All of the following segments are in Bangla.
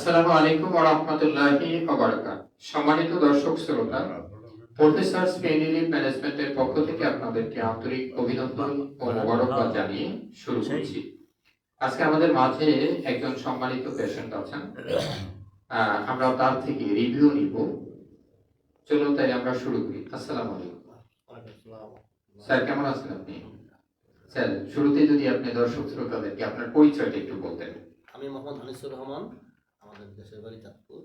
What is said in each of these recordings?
আসসালামু আলাইকুম ওয়া রাহমাতুল্লাহি ওয়া বারাকাতুহু। সম্মানিত দর্শক শ্রোতা প্রফেসর স্পেনিলি ম্যানেজমেন্টের পক্ষ থেকে আপনাদেরকে আন্তরিক অভিনন্দন ও মোবারকবাদ জানিয়ে শুরু করছি। আজকে আমাদের মাঝে একজন সম্মানিত পেশেন্ট আছেন। আহ, আমরা তার থেকে রিভিউ নিব। চলুন তাই আমরা শুরু করি। আসসালামু আলাইকুম। স্যার কেমন আছেন আপনি? স্যার শুরুতে যদি আপনি দর্শক শ্রোতাদেরকে আপনার পরিচয়টা একটু বলতেন। আমি মোহাম্মদ হানিসুর রহমান আমাদের দেশের বাড়ি চাঁদপুর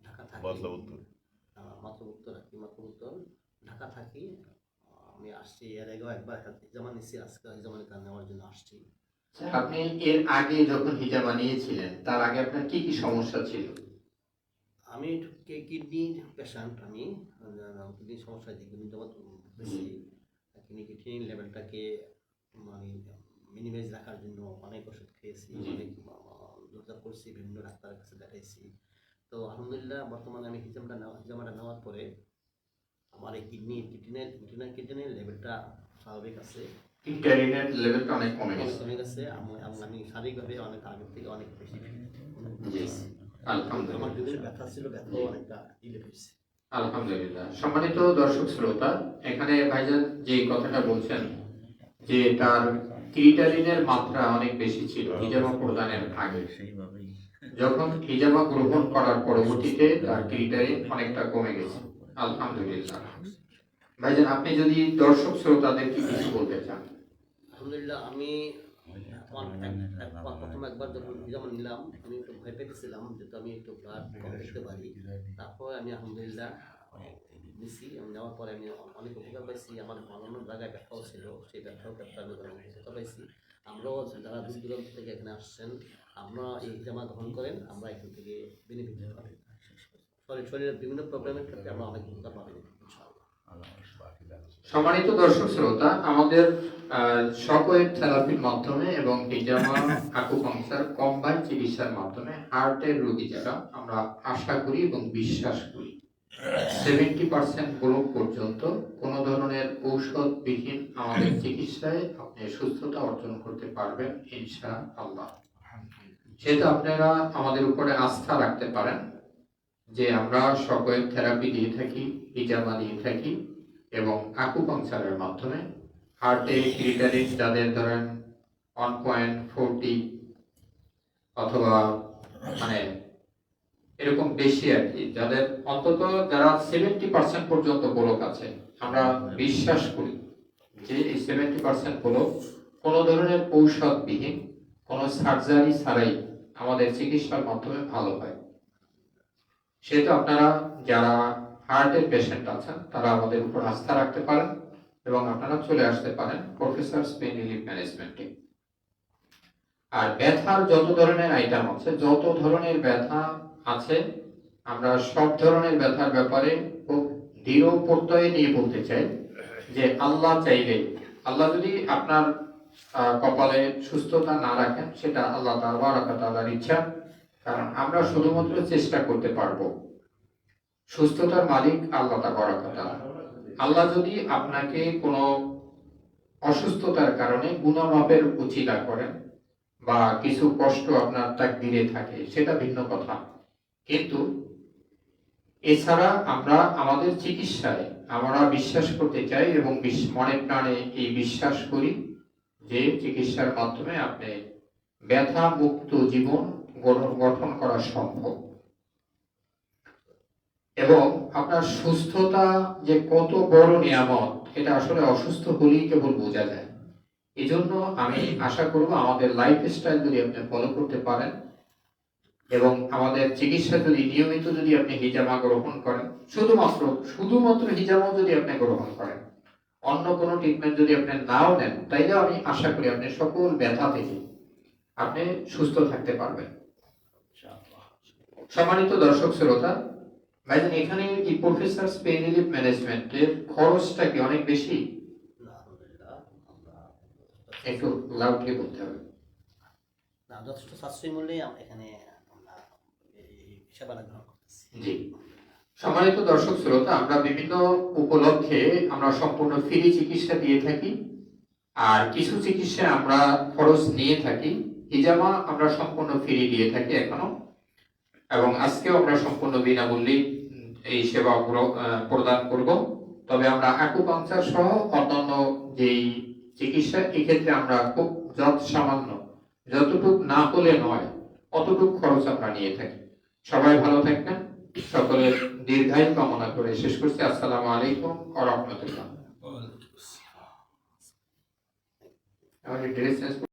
ঢাকা থাকি বাদলা উত্তর আহ, মাত্র উত্তর আর কি মাত্র উত্তর ঢাকা থাকি। আমি আসছি এর আগেও একবার জামা নিচ্ছি আজকে জামানি কার নেওয়ার জন্য আসছি। আপনি এর আগে যখন হিজামা নিয়েছিলেন তার আগে আপনার কি কি সমস্যা ছিল? আমি কিডনির পেশেন্ট আমি কিডনির সমস্যা দীর্ঘদিন যাবৎ বেশি কিডনি কিডনি লেভেলটাকে মানে মিনিমাইজ রাখার জন্য অনেক ওষুধ খেয়েছি। অনেক যোগদান করছি বিভিন্ন ডাক্তারের কাছে দেখাইছি। তো আলহামদুলিল্লাহ বর্তমানে আমি হিজামটা নেওয়া হিজামাটা নেওয়ার পরে আমার এই কিডনি কিডনির কিডনির কিডনির লেভেলটা স্বাভাবিক আছে। ইন্টারনেট লেভেলটা অনেক কমে গেছে। কমে গেছে। আমি আমি শারীরিকভাবে অনেক আগের থেকে অনেক বেশি জি। আমার আলহামদুলিল্লাহ ব্যথা ছিল ব্যথাও অনেকটা ডিলে হয়েছে। আলহামদুলিল্লাহ। সম্মানিত দর্শক শ্রোতা এখানে ভাইজান যে কথাটা বলছেন যে তার ক্রিটালিনের মাত্রা অনেক বেশি ছিল হিজামা প্রদানের আগে। যখন হিজামা গ্রহণ করার পরবর্তীতে তার ক্রিটালিন অনেকটা কমে গেছে। আলহামদুলিল্লাহ। ভাইজান আপনি যদি দর্শক শ্রোতাদেরকে কিছু বলতে চান? আলহামদুলিল্লাহ আমি একবার প্রথম একবার যখন যেমন নিলাম আমি একটু ভয় পেতেছিলাম যেহেতু আমি একটু ব্লাড কম দেখতে পারি। তারপর আমি আলহামদুলিল্লাহ নিছি আমি নেওয়ার পরে আমি অনেক উপকার পাইছি আমার অন্যান্য জায়গায় ব্যথাও ছিল সেই ব্যথাও ব্যথা আমি উপকার পাইছি। আমরাও যারা দূর দূরান্ত থেকে এখানে আসছেন আপনারা এই জামা গ্রহণ করেন আমরা এখান থেকে বেনিফিট পাই শরীর শরীরের বিভিন্ন প্রবলেমের ক্ষেত্রে আমরা অনেক উপকার পাবেন সম্মানিত দর্শক শ্রোতা আমাদের শকওয়েভ থেরাপির মাধ্যমে এবং হিজামা আকুপাংচার কম্বাইন চিকিৎসার মাধ্যমে হার্টের রোগী যারা আমরা আশা করি এবং বিশ্বাস করি। সেভেন্টি পার্সেন্ট গ্রোপ পর্যন্ত কোনো ধরনের ঔষধবিহীন আমাদের চিকিৎসায় আপনি সুস্থতা অর্জন করতে পারবেন ইনশা আল্লাহ সেহেতু আপনারা আমাদের উপরে আস্থা রাখতে পারেন যে আমরা শকওয়েভ থেরাপি দিয়ে থাকি হিজামা দিয়ে থাকি এবং আকুপাংচারের মাধ্যমে হার্টে ক্রিটারিন যাদের ধরেন ওয়ান পয়েন্ট ফোরটি অথবা মানে এরকম বেশি আর কি। যাদের অন্তত যারা সেভেন্টি পার্সেন্ট পর্যন্ত ব্লক আছে, আমরা বিশ্বাস করি যে এই সেভেন্টি পার্সেন্ট ব্লক কোনো ধরনের ঔষধবিহীন, কোনো সার্জারি ছাড়াই আমাদের চিকিৎসার মাধ্যমে ভালো হয়। সেহেতু আপনারা যারা হার্টের পেশেন্ট আছেন, তারা আমাদের উপর আস্থা রাখতে পারেন এবং আপনারা চলে আসতে পারেন প্রফেসর স্পেন রিলিফ ম্যানেজমেন্টে আর ব্যথার যত ধরনের আইটেম আছে, যত ধরনের ব্যথা আছে। আমরা সব ধরনের ব্যথার ব্যাপারে খুব দৃঢ় প্রত্যয়ে নিয়ে বলতে চাই যে আল্লাহ চাইলে, আল্লাহ যদি আপনার কপালে সুস্থতা না রাখেন, সেটা আল্লাহ তাআলার ইচ্ছা। কারণ আমরা শুধুমাত্র চেষ্টা করতে পারব। সুস্থতার মালিক আল্লাহ তাআলা। আল্লাহ যদি আপনাকে কোনো অসুস্থতার কারণে গুণমাপের উচিলা করেন বা কিছু কষ্ট আপনার তাকদিরে থাকে, সেটা ভিন্ন কথা। কিন্তু এছাড়া আমরা আমাদের চিকিৎসায় আমরা বিশ্বাস করতে চাই এবং মনে প্রাণে এই বিশ্বাস করি যে চিকিৎসার মাধ্যমে আপনি ব্যথা মুক্ত জীবন গঠন- করা সম্ভব। এবং আপনার সুস্থতা যে কত বড় নিয়ামত, এটা আসলে অসুস্থ হলেই কেবল বোঝা যায়। এজন্য আমি আশা করব আমাদের লাইফ স্টাইল যদি আপনি ফলো করতে পারেন এবং আমাদের চিকিৎসা যদি নিয়মিত যদি আপনি হিজামা গ্রহণ করেন, শুধুমাত্র শুধুমাত্র হিজামা যদি আপনি গ্রহণ করেন, অন্য কোনো ট্রিটমেন্ট যদি আপনি নাও নেন তাইলেও আমি আশা করি আপনি সকল ব্যথা থেকে আপনি সুস্থ থাকতে পারবেন। সম্মানিত দর্শক শ্রোতা, ভাইজান, এখানে কি প্রফেসর স্পেন রিলিফ ম্যানেজমেন্টের খরচটা কি অনেক বেশি? একটু লাউডলি বলতে হবে। না, যথেষ্ট সাশ্রয়ী মূল্যে এখানে সেবাটা গ্রহণ করতেছি। জি। সম্মানিত দর্শক শ্রোতা, আমরা বিভিন্ন উপলক্ষে আমরা সম্পূর্ণ ফ্রি চিকিৎসা দিয়ে থাকি আর কিছু চিকিৎসা আমরা খরচ নিয়ে থাকি। হিজামা আমরা সম্পূর্ণ ফ্রি দিয়ে থাকি এখনও এবং আজকেও আমরা সম্পূর্ণ বিনামূল্যে এই সেবা প্র- প্রদান করব। তবে আমরা আকুপাংচার সহ অন্যান্য যেই চিকিৎসা, এক্ষেত্রে আমরা খুব যত সামান্য যতটুক না হলে নয়, অতটুক খরচ আমরা নিয়ে থাকি। সবাই ভালো থাকবেন। সকলের দীর্ঘায়ু কামনা করে শেষ করছি। আসসালামু আলাইকুম ও রহমতুল্লাহ। ড্রেস